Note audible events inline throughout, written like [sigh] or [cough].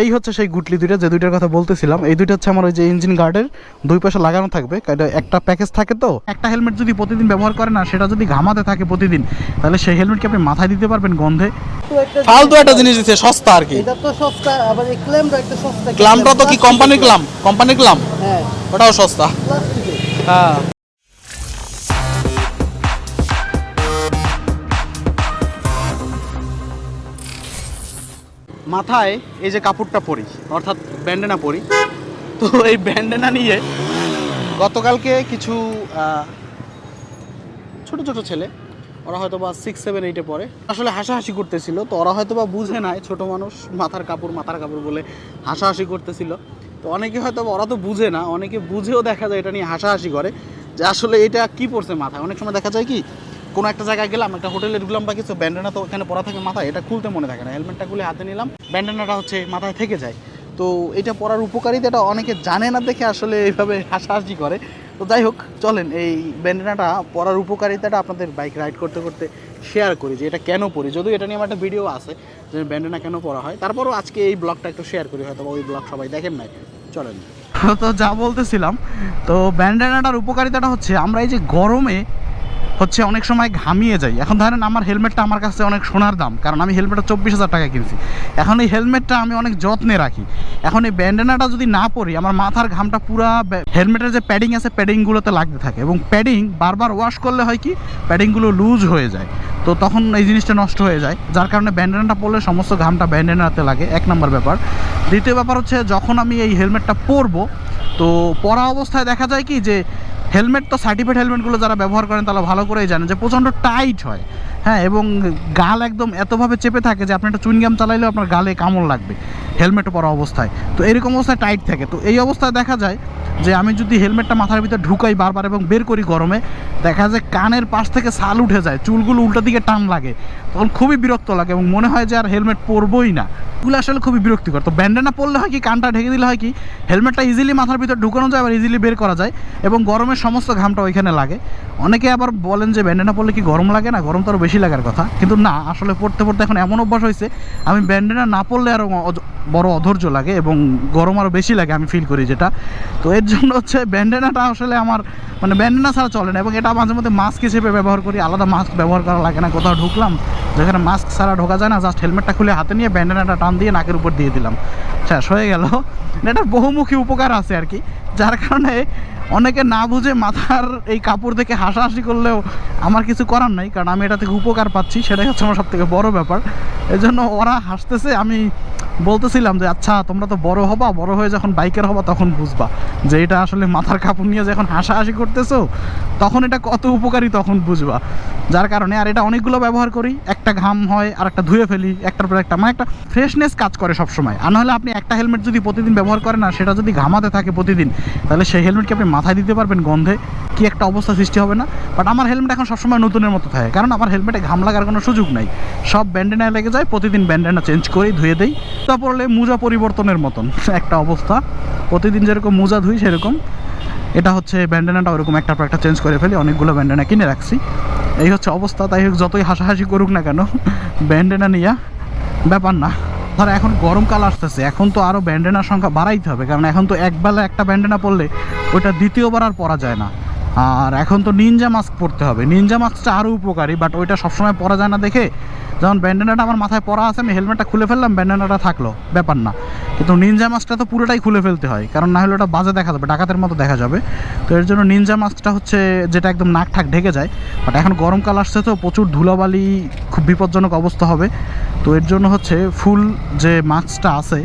এই হচ্ছে সেই গুটলি দুইটা যে দুইটার কথা বলতেছিলাম। এই দুইটা হচ্ছে আমার ওই যে ইঞ্জিন গার্ডের দুই পাশে লাগানো থাকবে। একটা প্যাকেজ থাকে তো। একটা হেলমেট যদি প্রতিদিন ব্যবহার করেন না সেটা যদি ঘামাতে থাকে প্রতিদিন তাহলে সেই হেলমেট কি আপনি মাথায় দিতে পারবেন গন্ধে? ফালতু একটা জিনিস দিচ্ছে সস্তা আর কি। এটা তো সস্তা আবার এই ক্লেমটা একটা সস্তা। ক্লামটা তো কি কোম্পানির ক্লাম কোম্পানির ক্লাম হ্যাঁ। ওটাও সস্তা। হ্যাঁ। মাথায় এই যে কাপড়টা পরি, অর্থাৎ ব্যান্ডেনা পরি। তো এই ব্যান্ডেনা নিয়ে গতকালকে কিছু ছোট ছোট ছেলে, ওরা হয়তো বা সিক্স সেভেন এইটে পড়ে। আসলে হাসাহাসি করতেছিল, তো ওরা হয়তো বা বুঝে নাই, ছোট মানুষ, মাথার কাপড় মাথার কাপড় বলে হাসাহাসি করতেছিল। তো অনেকে হয়তো ওরা তো বুঝে না, অনেকে বুঝেও দেখা যায় এটা নিয়ে হাসাহাসি করে যে আসলে এটা কি পড়ছে মাথায়। অনেক সময় দেখা যায় কি কোনো একটা জায়গায় গেলাম, একটা হোটেলে ঢুকলাম বা কিছু, ব্যান্ডেনা তো ওখানে পরা থাকে মাথায়, এটা খুলতে মনে থাকে না। হেলমেটটা খুলে হাতে নিলাম, ব্যান্ডেনাটা হচ্ছে মাথায় থেকে যায়। তো এটা পরার উপকারিতাটা অনেকে জানে না দেখে আসলে এইভাবে হাসাহাসি করে। তো যাই হোক, চলেন, এই ব্যান্ডেনাটা পরার উপকারিতাটা আপনাদের বাইক রাইড করতে করতে শেয়ার করি যে এটা কেন পরি যদিও এটা নিয়ে আমার একটা ভিডিও আছে যে ব্যান্ডেনা কেন পরা হয়। তারপরও আজকে এই ব্লগটা একটু শেয়ার করি হয়তো ওই ব্লগ সবাই দেখেন নাই। চলেন। তো যা বলতেছিলাম, তো ব্যান্ডেনাটার উপকারিতাটা হচ্ছে আমরা এই যে গরমে হচ্ছে অনেক সময় ঘামিয়ে যাই। এখন ধরেন আমার হেলমেটটা আমার কাছে অনেক সোনার দাম, কারণ আমি হেলমেটটা চব্বিশ হাজার টাকা কিনছি। এখন এই হেলমেটটা আমি অনেক যত্নে রাখি। এখন এই ব্যান্ডেনাটা যদি না পরি, আমার মাথার ঘামটা পুরা হেলমেটের যে প্যাডিং আছে, প্যাডিংগুলোতে লাগতে থাকে এবং প্যাডিং বারবার ওয়াশ করলে হয় কি, প্যাডিংগুলো লুজ হয়ে যায়। তো তখন এই জিনিসটা নষ্ট হয়ে যায়, যার কারণে ব্যান্ডেনাটা পরলে সমস্ত ঘামটা ব্যান্ডেনাতে লাগে, এক নম্বর ব্যাপার। দ্বিতীয় ব্যাপার হচ্ছে, যখন আমি এই হেলমেটটা পরবো, তো পরা অবস্থায় দেখা যায় কি যে হেলমেট তো সার্টিফাইড হেলমেটগুলো যারা ব্যবহার করেন তারা ভালো করেই জানেন যে প্রচণ্ড টাইট হয়। হ্যাঁ এবং গাল একদম এতভাবে চেপে থাকে যে আপনি একটা চুইনগাম চালাইলেও আপনার গালে কামড় লাগবে। হেলমেট পরা অবস্থায়। তো এরকম অবস্থায় টাইট থাকে। তো এই অবস্থায় দেখা যায় যে আমি যদি হেলমেটটা মাথার ভিতরে ঢুকাই বারবার এবং বের করি গরমে, দেখা যায় কানের পাশ থেকে ছাল উঠে যায়, চুলগুলো উল্টো দিকে টান লাগে। তখন খুবই বিরক্ত লাগে এবং মনে হয় যে আর হেলমেট পরবই না। এগুলো আসলে খুবই বিরক্তিকর। তো ব্যান্ডেনা পরলে হয় কি, কানটা ঢেকে দিলে হয় কি, হেলমেটটা ইজিলি মাথার ভিতর ঢুকানো যায়, আবার ইজিলি বের করা যায় এবং গরমের সমস্ত ঘামটা ওইখানে লাগে। অনেকে আবার বলেন যে ব্যান্ডেনা পরলে কি গরম লাগে না? গরম তো আরও বেশি লাগার কথা। কিন্তু না, আসলে পড়তে পড়তে এখন এমন অভ্যাস হয়েছে, আমি ব্যান্ডেনা না পরলে আরও বড় অধৈর্য লাগে এবং গরম আরও বেশি লাগে আমি ফিল করি যেটা। তো এর জন্য হচ্ছে ব্যান্ডেনাটা আসলে আমার মানে ব্যান্ডেনা ছাড়া চলে না এবং এটা মাঝে মধ্যে মাস্ক হিসেবে ব্যবহার করি, আলাদা মাস্ক ব্যবহার করা লাগে না, কোথাও ঢুকলাম, যেখানে মাস্ক ছাড়া ঢোকা যায় না জাস্ট হেলমেটটা খুলে হাতে নিয়ে ব্যান্ডেনাটা টান দিয়ে নাকের উপর দিয়ে দিলাম। শেষ হয়ে গেল। এটার বহুমুখী উপকার আছে আর কি, যার কারণে অনেকে না বুঝে মাথার এই কাপড় দেখে হাসাহাসি করলেও আমার কিছু করার নাই, কারণ আমি এটা থেকে উপকার পাচ্ছি, সেটাই হচ্ছে আমার সব থেকে বড় ব্যাপার। এই জন্য ওরা হাসতেছে, আমি বলতেছিলাম যে আচ্ছা তোমরা তো বড় হবা, বড় হয়ে যখন বাইকের হবা তখন বুঝবা যে, এটা আসলে মাথার কাপড় নিয়ে যখন হাসাহাসি করতেছো, তখন এটা কত উপকারী তখন বুঝবা। যার কারণে আর এটা অনেকগুলো ব্যবহার করি, একটা ঘাম হয় আর একটা ধুয়ে ফেলি, একটার পর একটা মানে একটা ফ্রেশনেস কাজ করে সবসময়। আর নাহলে আপনি একটা হেলমেট যদি প্রতিদিন ব্যবহার করেন না সেটা যদি ঘামাতে থাকে প্রতিদিন, তাহলে সেই হেলমেটকে আপনি মাথায় দিতে পারবেন গন্ধে? কি একটা অবস্থা সৃষ্টি হবে না? বাট আমার হেলমেট এখন সবসময় নতুনের মতো থাকে, কারণ আমার হেলমেটে ঘাম লাগার কোনো সুযোগ নাই। সব ব্যান্ডেনায় লেগে যায়, প্রতিদিন ব্যান্ডেনা চেঞ্জ করেই ধুয়ে দেই। তা পড়লে মোজা পরিবর্তনের মতন, [laughs] একটা অবস্থা। প্রতিদিন যেরকম মোজা ধুই, সেরকম। এটা হচ্ছে ব্যান্ডেনাটা ওরকম একটা পর একটা চেঞ্জ করে ফেলি, অনেকগুলো ব্যান্ডেনা কিনে রাখছি। এই হচ্ছে অবস্থা, তাই হোক যতই হাসাহাসি করুক না কেন, [laughs] ব্যান্ডেনা নিয়ে ব্যাপার না। ধর এখন গরমকাল আসতেছে, এখন তো আরও ব্যান্ডেনার সংখ্যা বাড়াইতে হবে, কারণ এখন তো একবেলা একটা ব্যান্ডেনা পড়লে ওইটা দ্বিতীয়বার আর পরা যায় না। আর এখন তো নিনজা মাস্ক পরতে হবে। নিনজা মাস্কটা আরও উপকারী বাট ওইটা সবসময় পরা যায় না দেখে যেমন ব্যান্ডেনাটা আমার মাথায় পরা আছে, আমি হেলমেটটা খুলে ফেললাম ব্যান্ডেনাটা থাকল, ব্যাপার না। কিন্তু নিনজা মাস্কটা তো পুরোটাই খুলে ফেলতে হয়, কারণ না হলে ওটা বাজে দেখা যাবে, ডাকাতের মতো দেখা যাবে। তো এর জন্য নিনজা মাস্কটা হচ্ছে যেটা একদম নাক ঠাক ঢেকে যায় বাট এখন গরমকাল আসছে তো প্রচুর ধুলাবালি, খুব বিপজ্জনক অবস্থা হবে। তো এর জন্য হচ্ছে ফুল যে মাস্কটা আছে,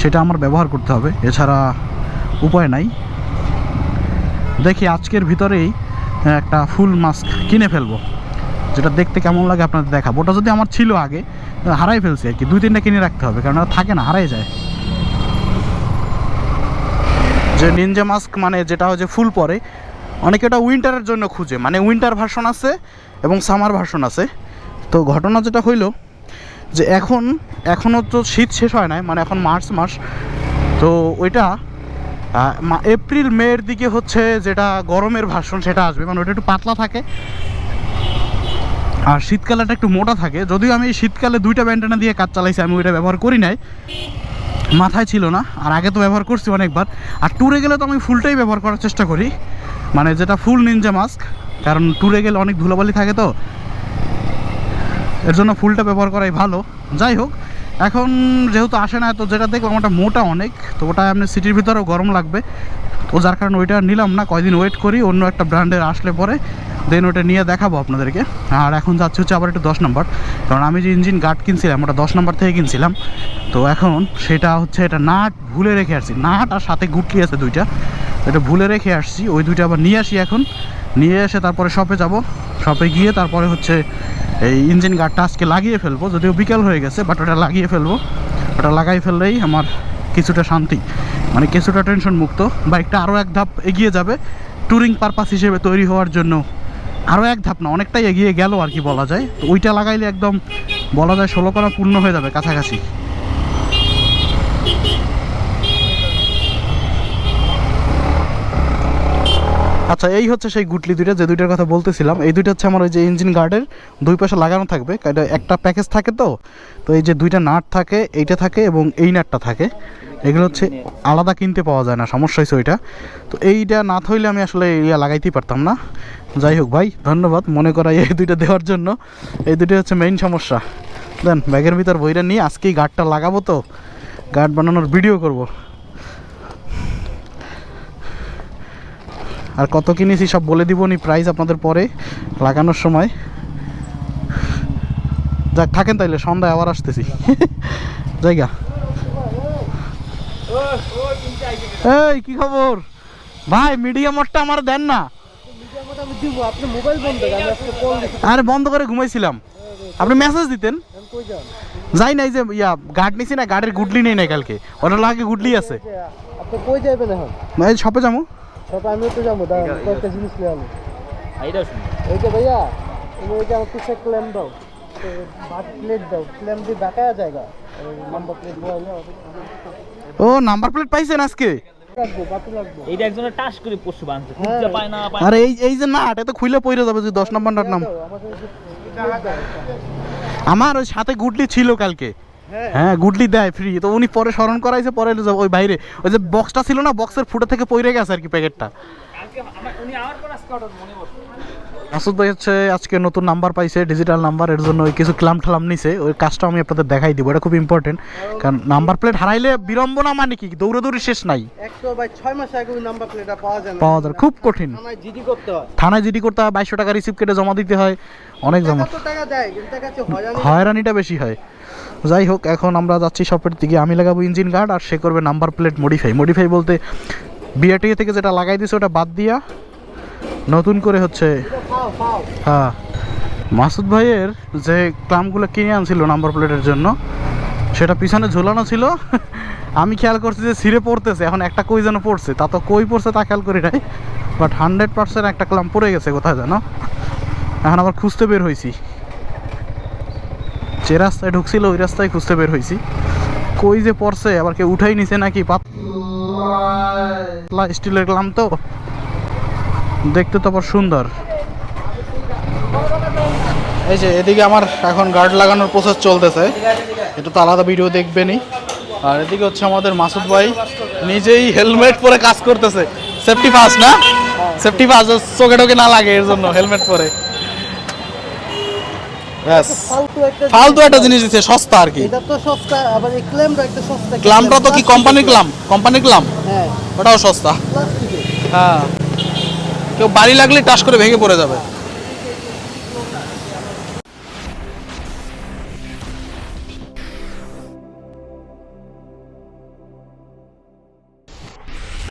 সেটা আমার ব্যবহার করতে হবে। এছাড়া উপায় নাই। দেখি আজকের ভিতরেই একটা ফুল মাস্ক কিনে ফেলব। যেটা দেখতে কেমন লাগে আপনাদের দেখাবো। ওটা যদি আমার ছিল আগে হারাই ফেলছি আর কি। দুই তিনটা কিনে রাখতে হবে, কারণ থাকে না, হারাই যায়। যে নিনজা মাস্ক মানে যেটা হচ্ছে ফুল পরে, অনেকে ওটা উইন্টারের জন্য খুঁজে। মানে উইন্টার ভার্সন আছে এবং সামার ভার্সন আছে। তো ঘটনা যেটা হইল যে এখন এখনও তো শীত শেষ হয় নাই মানে এখন মার্চ মাস। তো ওইটা এপ্রিল মের দিকে হচ্ছে যেটা গরমের ভাষণ, সেটা আসবে। মানে ওটা একটু পাতলা থাকে। আর শীতকালেটা একটু মোটা থাকে। যদিও আমি শীতকালে দুইটা ব্যান্ডেনা দিয়ে কাজ চালাইছি, আমি ওইটা ব্যবহার করি নাই। মাথায় ছিল না, আর আগে তো ব্যবহার করছি অনেকবার। আর ট্যুরে গেলে তো আমি ফুলটাই ব্যবহার করার চেষ্টা করি। মানে যেটা ফুল নিনজা মাস্ক কারণ ট্যুরে গেলে অনেক ধুলোবালি থাকে তো। এর জন্য ফুলটা ব্যবহার করাই ভালো। যাই হোক এখন যেহেতু আসে না, তো যেটা দেখলাম ওটা মোটা অনেক, তো ওটা এমনি সিটির ভিতরেও গরম লাগবে। তো যার কারণে ওইটা নিলাম না, কয়দিন ওয়েট করি, অন্য একটা ব্র্যান্ডের আসলে পরে দেন ওটা নিয়ে দেখাবো আপনাদেরকে। আর এখন যাচ্ছে হচ্ছে আবার একটু দশ নম্বর কারণ আমি যে ইঞ্জিন গার্ড কিনছিলাম, ওটা দশ নম্বর থেকে কিনছিলাম, তো এখন সেটা হচ্ছে এটা নাট ভুলে রেখে আসছি। নাট আর সাথে গুটলি আছে দুইটা এটা ভুলে রেখে আসছি, ওই দুইটা আবার নিয়ে আসি এখন। নিয়ে এসে তারপরে শপে যাব। শপে গিয়ে তারপরে হচ্ছে এই ইঞ্জিন গার্ডটা আজকে লাগিয়ে ফেলব, যদিও বিকেল হয়ে গেছে বাট ওটা লাগিয়ে ফেলব। ওটা লাগাই ফেললেই আমার কিছুটা শান্তি মানে কিছুটা টেনশন মুক্ত। বাইকটা আরও এক ধাপ এগিয়ে যাবে ট্যুরিং পারপাস হিসেবে তৈরি হওয়ার জন্য আরও এক ধাপ না, অনেকটাই এগিয়ে গেল আর কি বলা যায়। তো ওইটা লাগাইলে একদম বলা যায় ষোলো করা পূর্ণ হয়ে যাবে কাছাকাছি। আচ্ছা এই হচ্ছে সেই গুটলি দুইটা, যে দুইটার কথা বলতেছিলাম। এই দুইটা হচ্ছে আমার ওই যে ইঞ্জিন গার্ডের দুই পাশে লাগানো থাকবে। একটা প্যাকেজ থাকে তো তো এই যে দুইটা নাট থাকে, এইটা থাকে এবং এই নাটটা থাকে। এগুলো হচ্ছে আলাদা কিনতে পাওয়া যায় না, সমস্যা হয়েছে ওইটা। তো এইটা না থইলে আমি আসলে ইয়া লাগাইতেই পারতাম না। যাই হোক ভাই, ধন্যবাদ মনে করাই এই দুইটা দেওয়ার জন্য। এই দুইটা হচ্ছে মেইন সমস্যা। দেন, ব্যাগের ভিতর বইটা নিয়ে আজকেই গার্ডটা লাগাবো তো। গার্ড বানানোর ভিডিও করব। আর কত কিনেছি সব বলে দিব নি প্রাইস আপনাদের পরে লাগানোর সময়। যাক থাকেন তাইলে সন্ধ্যায় আবার আসতেছি। [laughs] জায়গা। এই কি খবর? ভাই মিডিয়া মোটটা আমার দেন না। মিডিয়ামটা আরে বন্ধ করে ঘুমাইছিলাম। আপনি মেসেজ দিতেন? যাই নাই যে ইয়া গার্ড নিছি না গার্ডের গুডলি নেই না কালকে। ওটা লাগে গুডলি আছে। যে, কই যাবেন এখন? শপে যাব। সব আমিও তো যাব দাঁড়ান কয়েকটা জিনিস নিয়ে এইটাও শুনি এই যে ভাইয়া তুমি ওই যে আমার পিছে ক্লেম দাও। বাদ প্লেট দাও ক্লেম দিয়ে দেখায় জায়গা। নাম্বার প্লেট ও নাম্বার প্লেট পাইছেন আজকে? রাখব বাতি লাগবো। এইটা একজনের টাস করে পশু বাঁধছে হ্যাঁ। খুঁজে পায় না পায় আরে এই এই যে নাট এত খুলে পড়ে যাবে যদি দশ নম্বর নাম। আমার ওই সাথে গুডলি ছিল কালকে। হ্যাঁ। হ্যাঁ গুডলি দেয় ফ্রি তো উনি পরে স্মরণ করাইছে পরে ওই বাইরে ওই যে বক্সটা ছিল না বক্সের ফুটা থেকে পড়ে গেছে আর কি প্যাকেটটা। মাসুদ ভাই হচ্ছে আজকে নতুন নাম্বার পাইছে ডিজিটাল নাম্বার এর জন্য ওই কিছু ক্লাম ঠ্লাম নিছে। ওই কাজটা আমি আপনাদের দেখাই দিব এটা খুব ইম্পর্টেন্ট কারণ নাম্বার প্লেট হারাইলে বিড়ম্বনা মানে কি? দৌড়াদৌড়ি শেষ নাই। পাওয়া যায় খুব কঠিন। থানায় জিডি করতে হয়। বাইশশো টাকা রিসিভ কেটে জমা দিতে হয় অনেক জমা। হয়রানিটা বেশি হয়। যাই হোক, এখন আমরা যাচ্ছি শপের দিকে। আমি লাগাবো ইঞ্জিন গার্ড আর সে করবে নাম্বার প্লেট মডিফাই মডিফাই বলতে বিআরটি থেকে যেটা লাগাই দিছে ওটা বাদ দিয়া নতুন করে হচ্ছে হ্যাঁ। মাসুদ ভাইয়ের যে ক্লামগুলো কিনে আনছিল নাম্বার প্লেটের জন্য, সেটা পিছনে ঝোলানো ছিল। [laughs] আমি খেয়াল করছি যে ছিঁড়ে পড়তেছে। এখন একটা কই যেন পড়ছে? তা তো কই পড়ছে তা খেয়াল করি নাই। বাট হান্ড্রেড পার্সেন্ট একটা ক্লাম পড়ে গেছে, কোথায় যেন এখন আবার খুঁজতে বের হয়েছি যে রাস্তায় ঢুকছিল, ওই রাস্তায় খুঁজতে বের হয়েছি কই যে পড়ছে, আবার কেউ উঠাই নিছে নাকি? পাতলা স্টিলের ক্লাম তো। দেখতে তো আবার সুন্দর। এই যে এদিকে আমার এখন গার্ড লাগানোর প্রসেস চলতেছে। এটা তো আলাদা ভিডিও দেখবেনই। আর এদিকে হচ্ছে আমাদের মাসুদ ভাই, নিজেই হেলমেট পরে কাজ করতেছে। সেফটি ফার্স্ট না? সেফটি ফার্স্ট চোখে টোকে না লাগে, এর জন্য হেলমেট পরে। ফালতু একটা জিনিস। দিচ্ছে সস্তা আর কি। এটা তো সস্তা আবার এই ক্লেমটা একটা সস্তা। ক্লামটা তো কি কোম্পানি ক্লাম কোম্পানি ক্লাম হ্যাঁ। ওটাও সস্তা। হ্যাঁ। কেউ বাড়ি লাগলে টাস করে ভেঙে পড়ে যাবে।